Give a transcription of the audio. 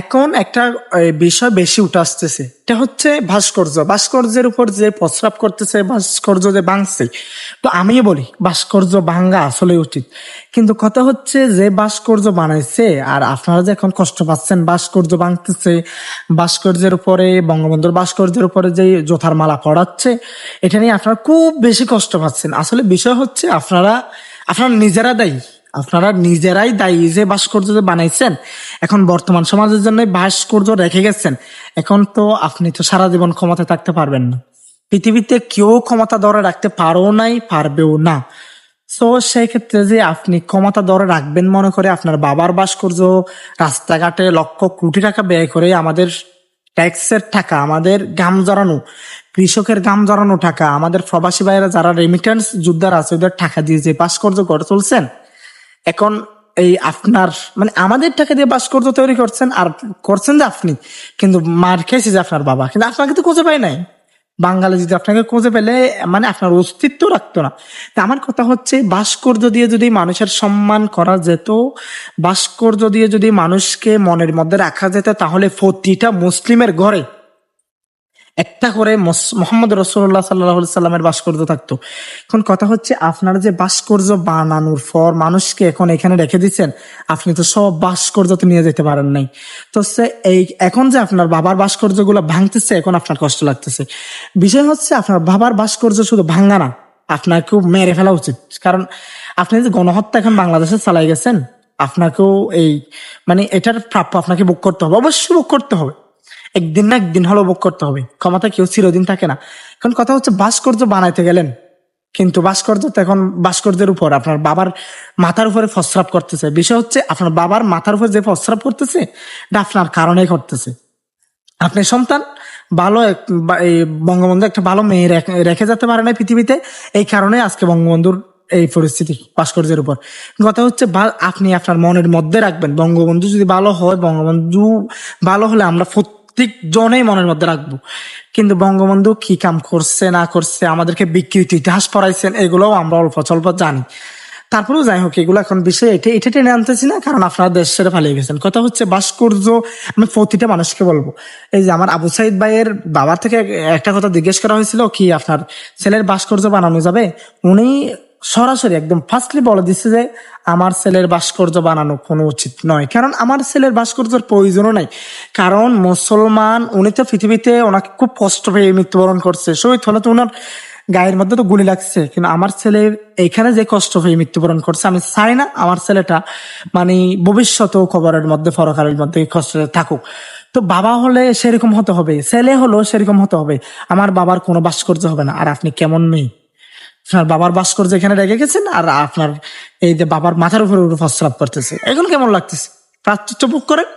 এখন একটা বিষয় বেশি উঠে আসতেছে। এটা হচ্ছে ভাস্কর্য। ভাস্কর্যের উপর যে প্রস্রাব করতেছে, ভাস্কর্য যে ভাঙছে। তো আমি বলি, ভাস্কর্য ভাঙ্গা আসলে উচিত। কিন্তু কথা হচ্ছে যে ভাস্কর্য বানাইছে, আর আপনারা যে এখন কষ্ট পাচ্ছেন, ভাস্কর্য ভাঙতেছে, ভাস্কর্যের উপরে, বঙ্গবন্ধুর ভাস্কর্যের উপরে যে জোথার মালা পড়াচ্ছে, এটা নিয়ে আপনারা খুব বেশি কষ্ট পাচ্ছেন। আসলে বিষয় হচ্ছে, আপনারা আপনারা নিজেরা দায়ী। আপনারা নিজেরাই দায়ী যে ভাস্কর্য বানাইছেন, এখন বর্তমান সমাজের জন্য ভাস্কর্য রেখে গেছেন, এখন তো আপনি তো সারা জীবন ক্ষমতায় থাকতে পারবেন না। পৃথিবীতে কেউ ক্ষমতা ধরে রাখতে পারো নাই, পারবেও না। তো সেই ক্ষেত্রে যে আপনি ক্ষমতা ধরে রাখবেন মনে করে আপনার বাবার ভাস্কর্য, রাস্তাঘাটে লক্ষ কোটি টাকা ব্যয় করে আমাদের ট্যাক্সের টাকা, আমাদের গাম জড়ানো কৃষকের গাম জড়ানো টাকা, আমাদের প্রবাসী ভাইয়েরা যারা রেমিটেন্স যোদ্ধারা আছে, ওদের টাকা দিয়ে যে ভাস্কর্য গড়ে তুলছেন এখন এই আপনার মানে আমাদের টাকা দিয়ে ভাস্কর্য তৈরি করছেন, আর করছেন যে আপনি। কিন্তু মার খেয়েছে যে আপনার বাবা। কিন্তু আপনাকে তো খুঁজে পায় নাই। বাঙালি যদি আপনাকে খুঁজে পেলে মানে আপনার অস্তিত্ব রাখতো না। তা আমার কথা হচ্ছে, ভাস্কর্য দিয়ে যদি মানুষের সম্মান করা যেত, ভাস্কর্য দিয়ে যদি মানুষকে মনের মধ্যে রাখা যেত, তাহলে প্রতিটা মুসলিমের ঘরে একটা করে মোহাম্মদ রসুল্লাহ সাল্লাহ সাল্লামের ভাস্কর্য থাকতো। এখন কথা হচ্ছে, আপনার যে ভাস্কর্য বানানোর পর মানুষকে এখন এখানে রেখে দিচ্ছেন, আপনি তো সব ভাস্কর্য তো নিয়ে যেতে পারেন নাই। তো সে এই, এখন যে আপনার বাবার ভাস্কর্যগুলো ভাঙতেছে, এখন আপনার কষ্ট লাগতেছে। বিষয় হচ্ছে, আপনার বাবার ভাস্কর্য শুধু ভাঙ্গা না, আপনাকেও মেরে ফেলা উচিত। কারণ আপনি যে গণহত্যা এখন বাংলাদেশে চালাই গেছেন, আপনাকেও এই মানে এটার প্রাপ্য, আপনাকে বুক করতে হবে, অবশ্যই বুক করতে হবে। একদিন না একদিন হলেও ভোগ করতে হবে। ক্ষমতা কেউ চিরদিন থাকে না। এখন কথা হচ্ছে, ভাস্কর্য বানাইতে গেলেন। কিন্তু ভাস্কর্য তো এখন ভাস্কর্যের উপর, আপনার বাবার মাথার উপরে ফসরাপ করতেছে। বিষয় হচ্ছে, আপনার বাবার মাথার উপর যে ফসরাপ করতেছে, এটা আপনার কারণে করতেছে আপনি সন্তান, ভালো এই বঙ্গবন্ধু একটা ভালো মেয়ে রেখে- যেতে পারে না পৃথিবীতে, এই কারণে আজকে বঙ্গবন্ধুর এই পরিস্থিতি, ভাস্কর্যের উপর। কথা হচ্ছে আপনি আপনার মনের মধ্যে রাখবেন। বঙ্গবন্ধু যদি ভালো হয়, বঙ্গবন্ধু ভালো হলে আমরা প্রত্যেক জনেই মনের মধ্যে রাখব। কিন্তু বঙ্গবন্ধু কি কাম করছে, না করছে, আমাদেরকে বিকৃত ইতিহাস পড়াইছেন, এগুলোও আমরা অল্প স্বল্প জানি। তারপরেও যাই হোক, এগুলো এখন বিষয় এটা এটা টেনে আনতেছি না, কারণ আপনারা দেশ ছেড়ে পালিয়ে গেছেন। কথা হচ্ছে ভাস্কর্য, আমি প্রতিটা মানুষকে বলব। এই যে আমার আবু সাইদ ভাইয়ের বাবার থেকে একটা কথা জিজ্ঞেস করা হয়েছিল, কি আপনার ছেলের ভাস্কর্য বানানো যাবে? উনি সরাসরি একদম ফার্স্টলি বলে দিচ্ছে যে, আমার ছেলের ভাস্কর্য বানানো কোনো উচিত নয়। কারণ আমার ছেলের ভাস্কর্যের প্রয়োজনও নাই। কারণ মুসলমান, উনি তো পৃথিবীতে ওনাকে খুব কষ্ট পেয়ে মৃত্যুবরণ করছে। শহীদ হলে তো ওনার গায়ের মধ্যে তো গুলি লাগছে। কিন্তু আমার ছেলে এখানে যে কষ্ট হয়ে মৃত্যুবরণ করছে, আমি চাই না আমার ছেলেটা মানে ভবিষ্যতেও খবরের মধ্যে ফরকালের মধ্যে কষ্টে থাকুক। তো বাবা হলে সেরকম হতে হবে, ছেলে হলেও সেরকম হতে হবে। আমার বাবার কোনো ভাস্কর্য হবে না। আর আপনি কেমন মেয়ে? আপনার বাবার ভাস্কর্য যেখানে রেখে গেছেন আর আপনার এই যে বাবার মাথার উপরে উপরে প্রস্রাব করতেছে। এগুলো কেমন লাগতেছে? প্রাচ্য বুক করেন।